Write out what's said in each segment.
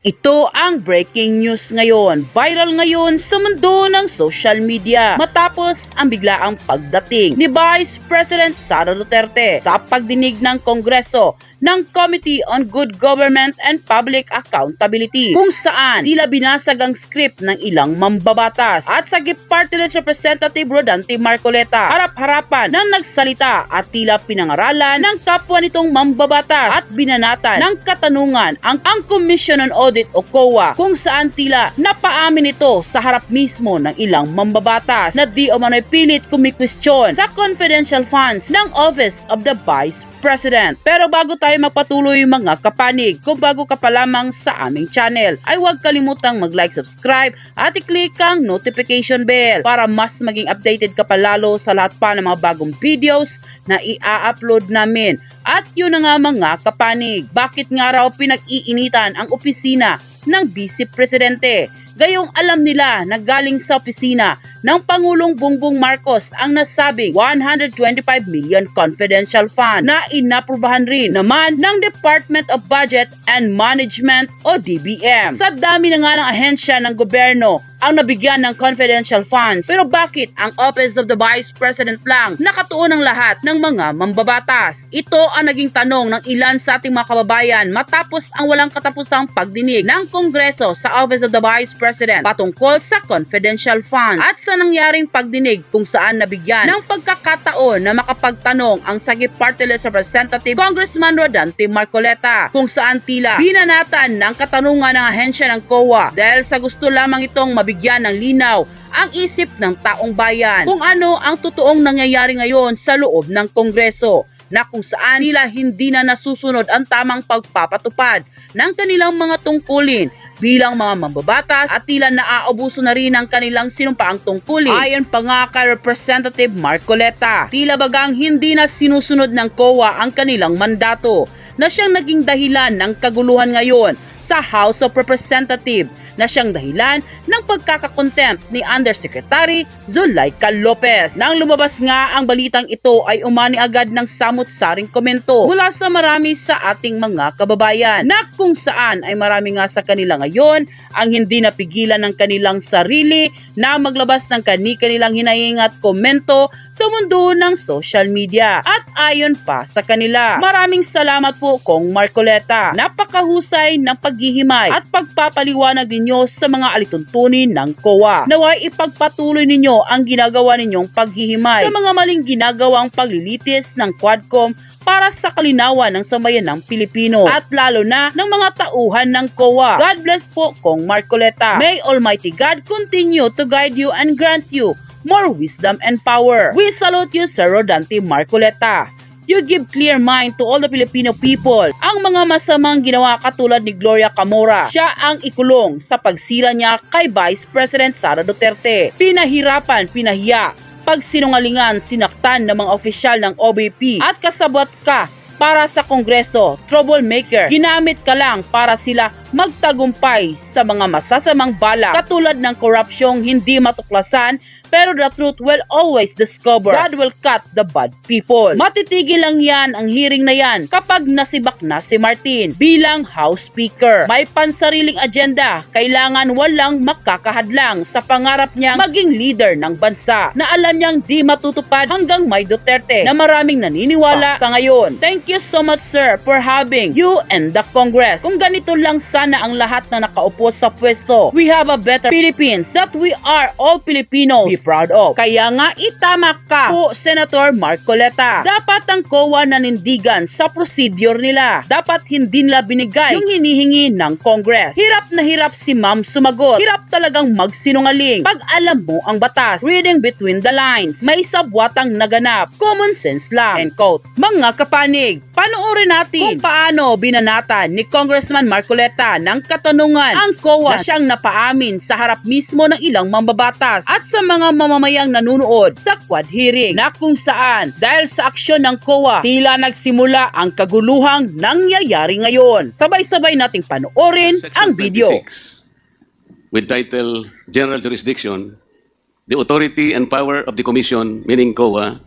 Ito ang breaking news ngayon. Viral ngayon sa mundo ng social media matapos ang biglaang pagdating ni Vice President Sara Duterte sa pagdinig ng Kongreso ng Committee on Good Government and Public Accountability kung saan tila binasag ang script ng ilang mambabatas at sa Party List Representative Rodante Marcoleta harap-harapan ng nagsalita at tila pinangaralan ng kapwa nitong mambabatas at binanatan ng katanungan ang, ang Commission on Audit o COA kung saan tila napaamin ito sa harap mismo ng ilang mambabatas na di umano'y pilit kumikwestiyon sa confidential funds ng Office of the Vice President. Pero bago tayo magpatuloy mga kapanig, kung bago ka pa lamang sa aming channel, ay huwag kalimutang mag-like, subscribe at i-click ang notification bell para mas maging updated ka pa lalo sa lahat pa ng mga bagong videos na i-upload namin. At yun na nga mga kapanig, bakit nga raw pinag-iinitan ang opisina ng Vice Presidente? Gayong alam nila na galing sa opisina ng Pangulong Bongbong Marcos ang nasabing 125 million confidential fund na inaprubahan rin naman ng Department of Budget and Management o DBM. Sa dami na nga ng ahensya ng gobyerno ang nabigyan ng confidential funds. Pero bakit ang Office of the Vice President lang nakatuon ng lahat ng mga mambabatas? Ito ang naging tanong ng ilan sa ating mga kababayan matapos ang walang katapusang pagdinig ng Kongreso sa Office of the Vice President patungkol sa confidential funds at sa nangyaring pagdinig kung saan nabigyan ng pagkakataon na makapagtanong ang Sagip Party List Representative Congressman Rodante Marcoleta kung saan tila binanatan ng katanungan ng ahensya ng COA dahil sa gusto lamang itong mabigyan ng linaw ang isip ng taong bayan kung ano ang totoong nangyayari ngayon sa loob ng Kongreso na kung saan nila hindi na nasusunod ang tamang pagpapatupad ng kanilang mga tungkulin bilang mga mambabatas at tila naaabuso na rin ang kanilang sinumpaang tungkulin. Ayon pa nga kay Representative Marcoleta, tila bagang hindi na sinusunod ng COA ang kanilang mandato na siyang naging dahilan ng kaguluhan ngayon sa House of Representatives na siyang dahilan ng pagkakakontempt ni Undersecretary Zulaika Lopez. Nang lumabas nga ang balitang ito ay umani agad ng samot-saring komento mula sa marami sa ating mga kababayan na kung saan ay marami nga sa kanila ngayon ang hindi napigilan ng kanilang sarili na maglabas ng kani-kanilang hinahing at komento sa mundo ng social media. At ayon pa sa kanila, maraming salamat po Kong Marcoleta. Napakahusay ng paghihimay at pagpapaliwanag ninyo sa mga alituntunin ng COA. Naway ipagpatuloy ninyo ang ginagawa ninyong paghihimay sa mga maling ginagawang paglilitis ng Quadcom para sa kalinawan ng samayan ng Pilipino at lalo na ng mga tauhan ng COA. God bless po Kong Marcoleta. May Almighty God continue to guide you and grant you more wisdom and power. We salute you, Sir Rodante Marcoleta. You give clear mind to all the Filipino people. Ang mga masamang ginawa katulad ni Gloria Camora, siya ang ikulong sa pagsira niya kay Vice President Sara Duterte. Pinahirapan, pinahiya, pagsinungalingan, sinaktan ng mga opisyal ng OBP at kasabot ka para sa Kongreso, troublemaker. Ginamit ka lang para sila magtagumpay sa mga masasamang balak katulad ng korupsyong hindi matuklasan pero the truth will always discover. God will cut the bad people. Matitigil lang yan ang hearing na yan kapag nasibak na si Martin bilang House Speaker. May pansariling agenda, kailangan walang makakahadlang sa pangarap niyang maging leader ng bansa na alam niyang di matutupad hanggang may Duterte na maraming naniniwala sa ngayon. Thank you so much sir for having you and the Congress. Kung ganito lang sana ang lahat na nakaupo sa pwesto, we have a better Philippines that we are all Filipinos be proud of. Kaya nga itama ka po Senator Marcoleta. Dapat ang COA nanindigan sa procedure nila. Dapat hindi nila binigay yung hinihingi ng Congress. Hirap na hirap si ma'am sumagot. Hirap talagang magsinungaling. Pag alam mo ang batas, reading between the lines, may sabwatang naganap. Common sense lang. End quote. Mga kapanig, panoorin natin kung paano binanatan ni Congressman Marcoleta ng katanungan ang COA na siyang napaamin sa harap mismo ng ilang mambabatas at sa mga mamamayang nanunood sa quad hearing na kung saan dahil sa aksyon ng COA tila nagsimula ang kaguluhang nangyayari ngayon. Sabay-sabay nating panoorin ang video. 26, with title General Jurisdiction, the authority and power of the Commission, meaning COA,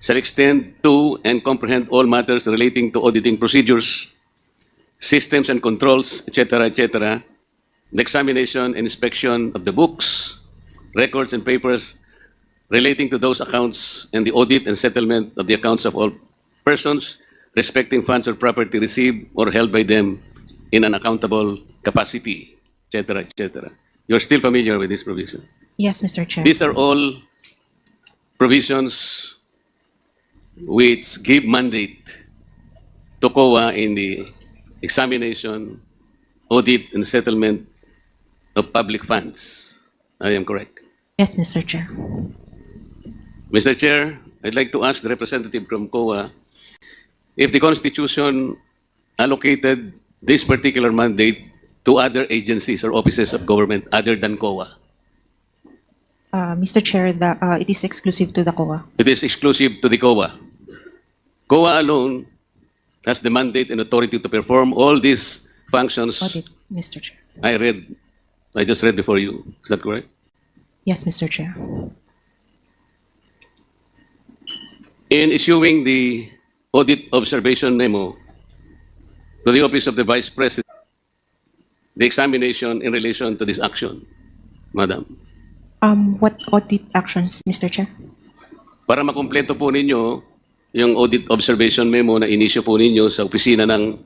shall extend to and comprehend all matters relating to auditing procedures, systems and controls, etc., etc., the examination and inspection of the books, records, and papers relating to those accounts, and the audit and settlement of the accounts of all persons respecting funds or property received or held by them in an accountable capacity, etc., etc. You're still familiar with this provision? Yes, Mr. Chair. These are all provisions which give mandate to COA in the examination, audit, and settlement of public funds. I am correct. Yes, Mr. Chair. Mr. Chair, I'd like to ask the representative from COA if the Constitution allocated this particular mandate to other agencies or offices of government other than COA. Uh, Mr. Chair, the, uh, it is exclusive to the COA. It is exclusive to the COA. COA alone has the mandate and authority to perform all these functions Audit, Mr. Chair. I read, I just read before you. Is that correct? Yes, Mr. Chair. In issuing the audit observation memo to the Office of the Vice President, the examination in relation to this action, Madam, Um, what audit actions, Mr. Chair? para makumpleto po ninyo yung audit observation memo na inisyo po ninyo sa opisina ng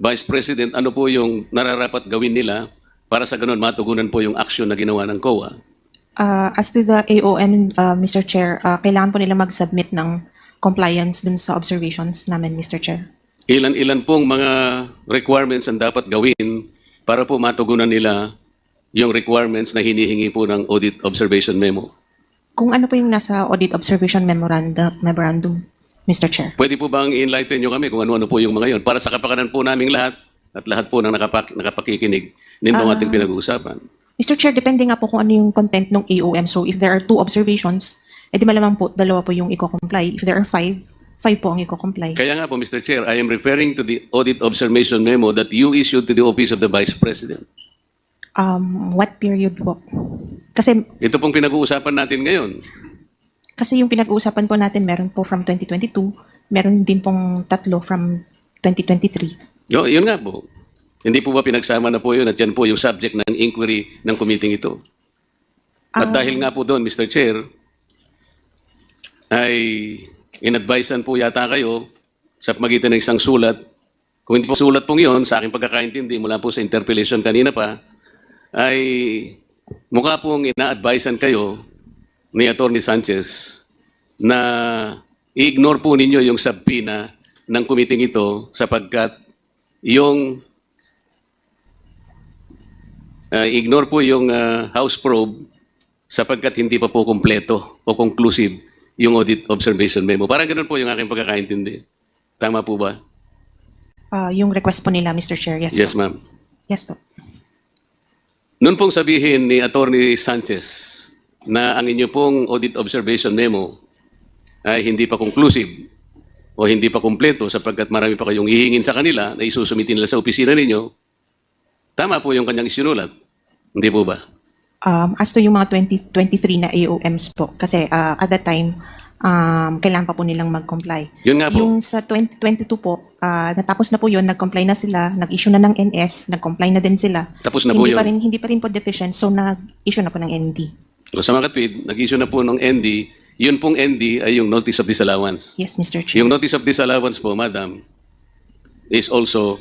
Vice President, ano po yung nararapat gawin nila para sa ganun matugunan po yung action na ginawa ng COA? Uh, as to the AOM, uh, Mr. Chair, uh, kailangan po nila mag-submit ng compliance dun sa observations namin, Mr. Chair. Ilan-ilan pong mga requirements ang dapat gawin para po matugunan nila yung requirements na hinihingi po ng audit observation memo. Kung ano po yung nasa audit observation memorandum, memorandum Mr. Chair. Pwede po bang enlighten nyo kami kung ano-ano po yung mga yon para sa kapakanan po naming lahat at lahat po ng nakapak nakapakikinig nitong Ah. ating pinag-uusapan. Mr. Chair, depende nga po kung ano yung content ng AOM. So if there are two observations, edi malamang po dalawa po yung i-comply. If there are five, five po ang i-comply. Kaya nga po, Mr. Chair, I am referring to the audit observation memo that you issued to the Office of the Vice President. Um, what period po? Kasi Ito pong pinag-uusapan natin ngayon. Kasi yung pinag-uusapan po natin meron po from 2022, meron din pong tatlo from 2023. Yo, yun nga po. Hindi po ba pinagsama na po yun at yan po yung subject ng inquiry ng committee ito? At Ah. dahil nga po doon, Mr. Chair, ay inadvisean po yata kayo sa magitan ng isang sulat. Kung hindi po sulat pong yun, sa aking pagkakaintindi mula po sa interpellation kanina pa, ay mukha pong ina-advisean kayo ni Atty. Sanchez na i-ignore po ninyo yung subpoena ng committee ito sapagkat yung uh, ignore po yung uh, House probe sapagkat hindi pa po kumpleto o conclusive yung audit observation memo. Parang ganun po yung aking pagkakaintindi. Tama po ba? Ah, yung request po nila, Mr. Chair. Yes, Yes, ma'am. Yes po. Noon pong sabihin ni Attorney Sanchez na ang inyo pong audit observation memo ay hindi pa conclusive o hindi pa kumpleto sapagkat marami pa kayong hihingin sa kanila na isusumitin nila sa opisina ninyo, tama po yung kanyang isinulat. Hindi po ba? Um, as to yung mga 2023 na AOMs po, kasi ah, at that time, um, kailangan pa po nilang mag-comply. Yun nga po. Yung sa 2022 po, ah, natapos na po yun, nag-comply na sila, nag-issue na ng NS, nag-comply na din sila. Tapos na po hindi yun. pa rin, hindi pa rin po deficient, so nag-issue na po ng ND. Sa mga katwid, nag-issue na po ng ND. Yun pong ND ay yung Notice of Disallowance. Yes, Mr. Chair. Yung Notice of Disallowance po, Madam, is also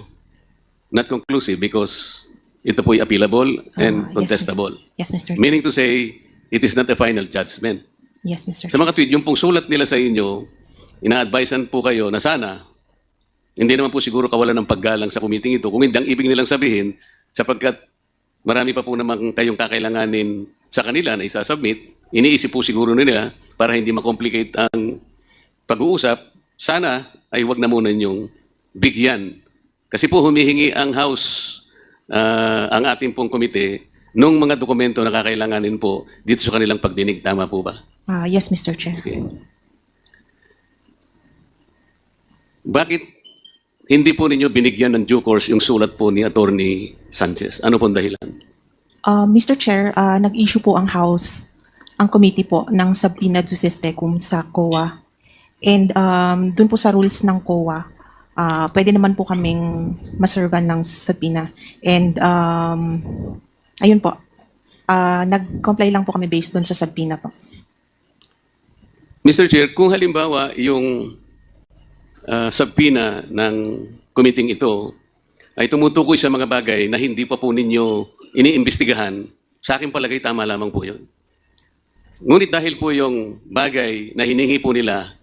not conclusive because ito po ay appealable and Ah, yes, contestable. Yes, Mr. Meaning to say, it is not a final judgment. Yes, Mr. Sa mga tweet, yung pong sulat nila sa inyo, ina-advisean po kayo na sana, hindi naman po siguro kawalan ng paggalang sa committee ito. Kung hindi ang ibig nilang sabihin, sapagkat marami pa po naman kayong kakailanganin sa kanila na isasubmit, iniisip po siguro nila para hindi makomplicate ang pag-uusap, sana ay wag na muna yung bigyan. Kasi po humihingi ang House, ah, ang ating pong komite, nung mga dokumento na kakailanganin po dito sa kanilang pagdinig. Tama po ba? Ah, yes, Mr. Chair. Okay. Bakit hindi po ninyo binigyan ng due course yung sulat po ni Attorney Sanchez? Ano pong dahilan? Uh, Mr. Chair, ah, nag-issue po ang House, ang committee po, ng subpoena duces tecum sa COA. And um, dun po sa rules ng COA, ah, pwede naman po kaming maservan ng subpoena. And um, ayun po, ah, nag-comply lang po kami based doon sa subpoena po. Mr. Chair, kung halimbawa yung uh, subpoena ng committee ito ay tumutukoy sa mga bagay na hindi pa po ninyo iniimbestigahan, sa akin palagay tama lamang po yun. Ngunit dahil po yung bagay na hiningi po nila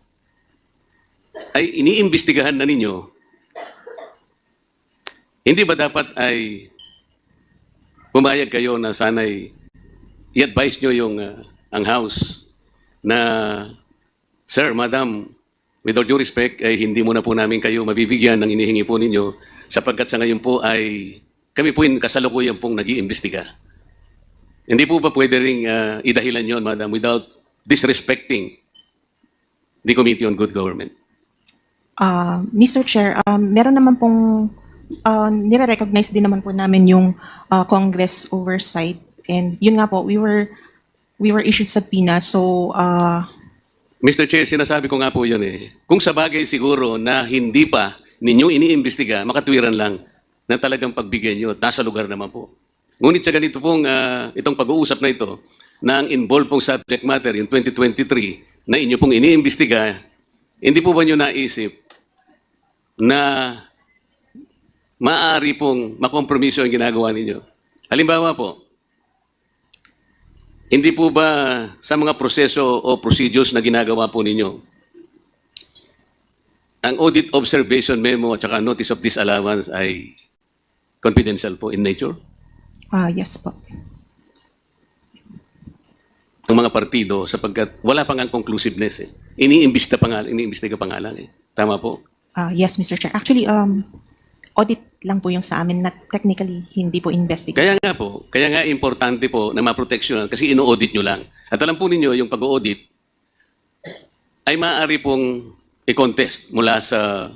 ay iniimbestigahan na ninyo, hindi ba dapat ay pumayag kayo na sana'y i-advise nyo yung uh, ang House na Sir, Madam, with all due respect, ay hindi muna po namin kayo mabibigyan ng inihingi po ninyo sapagkat sa ngayon po ay kami po yung kasalukuyan pong nag iimbestiga Hindi po ba pwede rin ah, idahilan yon, Madam, without disrespecting the Committee on Good Government? Ah, Mr. Chair, um, meron naman pong uh, nire-recognize din naman po namin yung ah, Congress oversight and yun nga po we were we were issued subpoena so uh, Mr. Chair, sinasabi ko nga po yun eh. Kung sa bagay siguro na hindi pa ninyo iniimbestiga, makatwiran lang na talagang pagbigyan nyo, nasa lugar naman po. Ngunit sa ganito pong, ah, itong pag-uusap na ito, na ang involved pong subject matter yung 2023 na inyo pong iniimbestiga, hindi po ba nyo naisip na maaari pong makompromiso ang ginagawa ninyo? Halimbawa po, hindi po ba sa mga proseso o procedures na ginagawa po ninyo, ang audit observation memo at saka notice of disallowance ay confidential po in nature? ah, yes po. Ng mga partido sapagkat wala pang ang conclusiveness eh. Iniimbista pa nga, iniimbestiga pa nga lang eh. Tama po. Ah, yes, Mr. Chair. Actually, um, audit lang po yung sa amin, not technically, hindi po investigate. Kaya nga po, kaya nga importante po na maproteksyonan kasi ino-audit nyo lang. At alam po ninyo, yung pag-audit ay maaari pong i-contest mula sa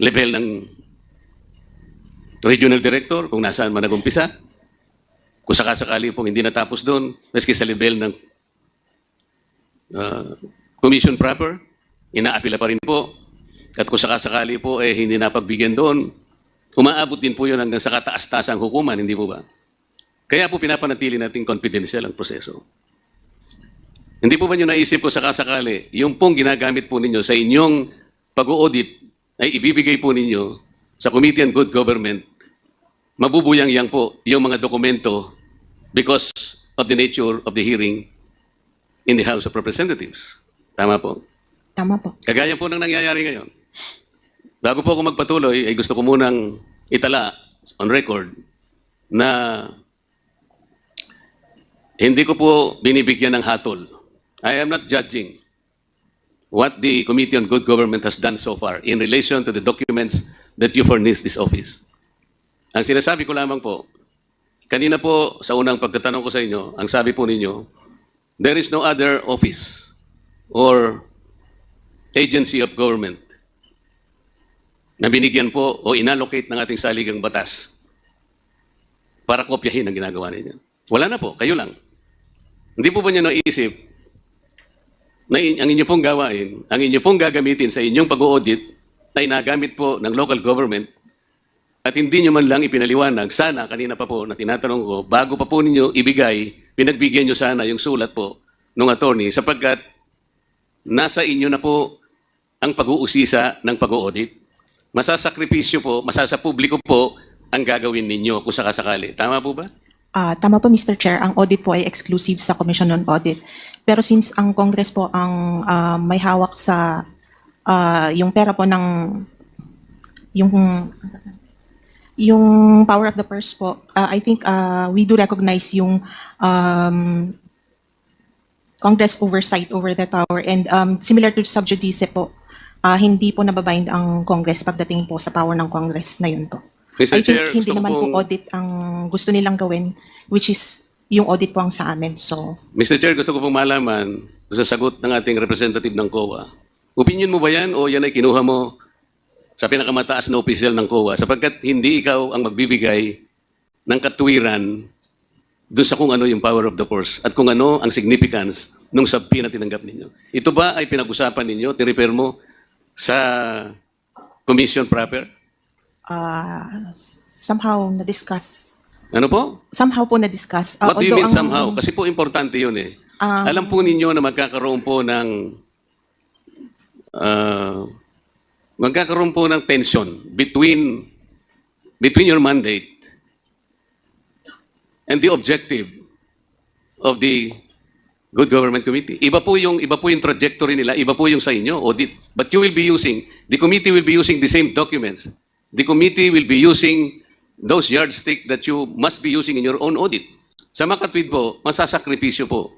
level ng regional director, kung nasaan man nag-umpisa. Kung sakasakali pong hindi natapos doon, maski sa level ng uh, commission proper, inaapila pa rin po. At kung sakasakali po eh hindi napagbigyan doon, umaabot din po yun hanggang sa kataas-taas ang hukuman, hindi po ba? Kaya po pinapanatili natin confidential ang proseso. Hindi po ba nyo naisip ko sakasakali, yung pong ginagamit po ninyo sa inyong pag-audit ay ibibigay po ninyo sa Committee on Good Government, mabubuyang-yang po yung mga dokumento because of the nature of the hearing in the House of Representatives. Tama po. Tama po. Kagaya po ng nangyayari ngayon. Bago po ako magpatuloy, ay gusto ko munang itala on record na hindi ko po binibigyan ng hatol. I am not judging what the Committee on Good Government has done so far in relation to the documents that you furnished this office. Ang sinasabi ko lamang po, kanina po sa unang pagtatanong ko sa inyo, ang sabi po ninyo, there is no other office or agency of government na binigyan po o inallocate ng ating saligang batas para kopyahin ang ginagawa ninyo. Wala na po, kayo lang. Hindi po ba niyo naisip na ang inyo pong gawain, ang inyo pong gagamitin sa inyong pag-audit ay nagamit po ng local government at hindi nyo man lang ipinaliwanag, sana kanina pa po na tinatanong ko, bago pa po ninyo ibigay, pinagbigyan nyo sana yung sulat po ng attorney sapagkat nasa inyo na po ang pag-uusisa ng pag-audit. Masasakripisyo po, masasapubliko po ang gagawin ninyo kung sakasakali. Tama po ba? Ah, tama po, Mr. Chair. Ang audit po ay exclusive sa Commission on Audit. Pero since ang Congress po ang ah, may hawak sa ah, yung pera po ng yung yung power of the purse po, ah, I think ah, we do recognize yung um, Congress oversight over that power and um, similar to sub judice po, ah, hindi po nababind ang Congress pagdating po sa power ng Congress na yun po. Mr. I think Chair, hindi naman po audit ang gusto nilang gawin, which is yung audit po ang sa amin. So, Mr. Chair, gusto ko pong malaman sa sagot ng ating representative ng COA. Opinion mo ba yan o yan ay kinuha mo sa pinakamataas na opisyal ng COA sapagkat hindi ikaw ang magbibigay ng katwiran dun sa kung ano yung power of the purse at kung ano ang significance nung subpoena na tinanggap ninyo. Ito ba ay pinag-usapan ninyo, tirefer mo sa commission proper? Uh, somehow na-discuss. Ano po? Somehow po na-discuss. Uh, What do you mean ang- somehow? Kasi po importante yun eh. Um, Alam po ninyo na magkakaroon po ng ah, magkakaroon po ng tension between between your mandate and the objective of the Good Government Committee. Iba po yung iba po yung trajectory nila, iba po yung sa inyo audit. But you will be using the committee will be using the same documents. The committee will be using those yardstick that you must be using in your own audit. Sa makatwid po, masasakripisyo po.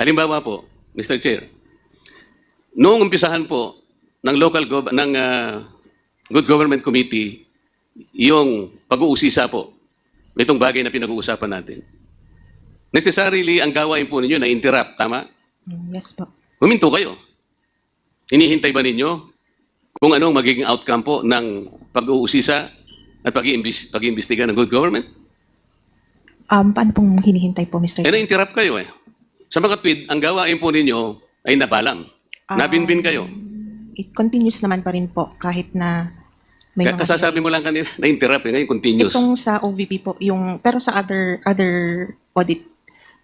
Halimbawa po, Mr. Chair, noong umpisahan po ng local gov ng ah, Good Government Committee yung pag-uusisa po nitong bagay na pinag-uusapan natin. Necessarily, ang gawain po ninyo na interrupt, tama? Yes po. Huminto kayo. Hinihintay ba ninyo kung anong magiging outcome po ng pag-uusisa at pag-iimbestiga ng good government? Um, paano pong hinihintay po, Mr. Eh, na-interrupt kayo eh. Sa mga tweet, ang gawain po ninyo ay nabalang. Nabinbin kayo. It continues naman pa rin po kahit na may Ka- mga... kasasabi mo lang kanina, na-interrupt eh. Ngayon, continuous. Itong sa OVP po, yung, pero sa other other audit,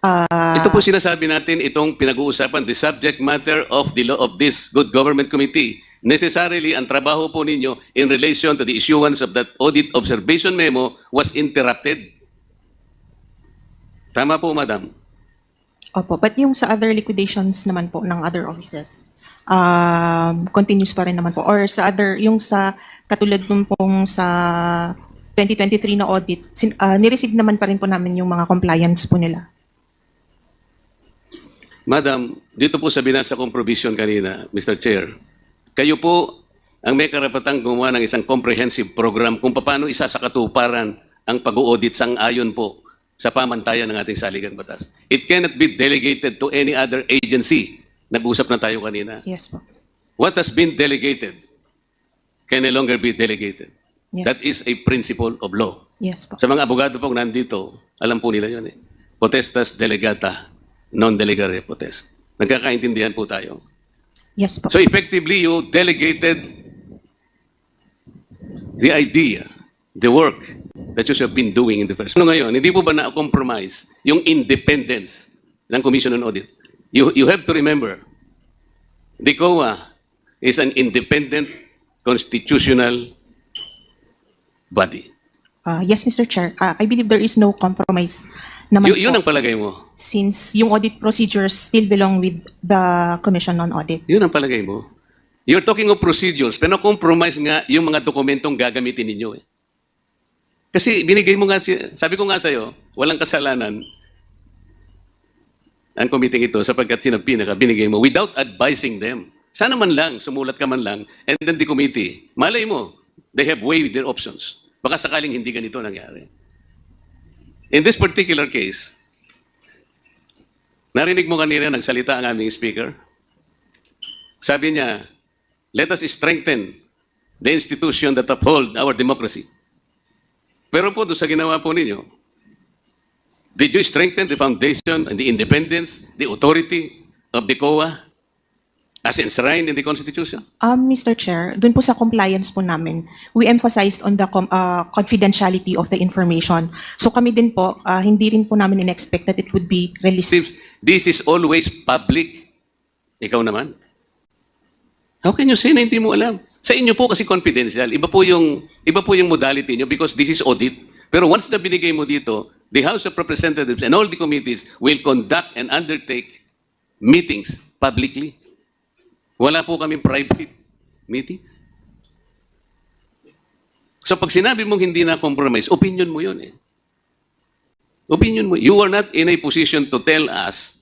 ah, Ito po sinasabi natin, itong pinag-uusapan, the subject matter of the law of this good government committee. Necessarily, ang trabaho po ninyo in relation to the issuance of that audit observation memo was interrupted. Tama po, madam. Opo, but yung sa other liquidations naman po ng other offices, um, continues pa rin naman po. Or sa other, yung sa, katulad nung pong sa 2023 na audit, sin, ah, nireceive naman pa rin po namin yung mga compliance po nila. Madam, dito po sa binasa kong provision kanina, Mr. Chair, kayo po ang may karapatang gumawa ng isang comprehensive program kung paano isa sa katuparan ang pag-audit sang ayon po sa pamantayan ng ating saligang batas. It cannot be delegated to any other agency. Nag-usap na tayo kanina. Yes po. What has been delegated can no longer be delegated. Yes. That is a principle of law. Yes po. Sa mga abogado pong nandito, alam po nila yun eh. Potestas delegata, non delegare potest. Nagkakaintindihan po tayo. Yes po. So effectively, you delegated the idea, the work that you have been doing in the first. Ano ngayon, hindi po ba na-compromise yung independence ng Commission on Audit? You, you have to remember, the COA is an independent constitutional body. Ah, yes, Mr. Chair. Ah, I believe there is no compromise naman Y- yun po ang palagay mo. since yung audit procedures still belong with the Commission on Audit. Yun ang palagay mo. You're talking of procedures, pero compromise nga yung mga dokumentong gagamitin ninyo eh. Kasi binigay mo nga, si- sabi ko nga sa'yo, walang kasalanan ang committee ito sapagkat sinabi na binigay mo without advising them. Sana man lang, sumulat ka man lang, and then the committee, malay mo, they have weighed their options. Baka sakaling hindi ganito nangyari. In this particular case, narinig mo kanina nagsalita ang aming speaker, sabi niya, let us strengthen the institution that uphold our democracy. Pero po doon sa ginawa po ninyo, did you strengthen the foundation and the independence, the authority of the COA as enshrined in the Constitution? Um, Mr. Chair, dun po sa compliance po namin, we emphasized on the com- uh, confidentiality of the information. So kami din po, uh, hindi rin po namin in-expect that it would be released. Seems this is always public. Ikaw naman. How can you say na hindi mo alam? Sa inyo po kasi confidential. Iba po yung iba po yung modality niyo because this is audit. Pero once na binigay mo dito, the House of Representatives and all the committees will conduct and undertake meetings publicly. Wala po kami private meetings. So pag sinabi mong hindi na compromise, opinion mo yun eh. Opinion mo. You are not in a position to tell us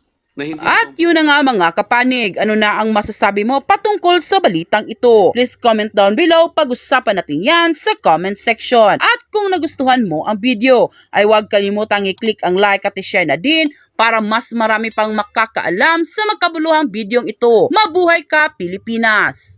At yun na nga mga kapanig, ano na ang masasabi mo patungkol sa balitang ito? Please comment down below, pag-usapan natin yan sa comment section. At kung nagustuhan mo ang video, ay huwag kalimutang i-click ang like at i-share na din para mas marami pang makakaalam sa magkabuluhang bidyong ito. Mabuhay ka Pilipinas!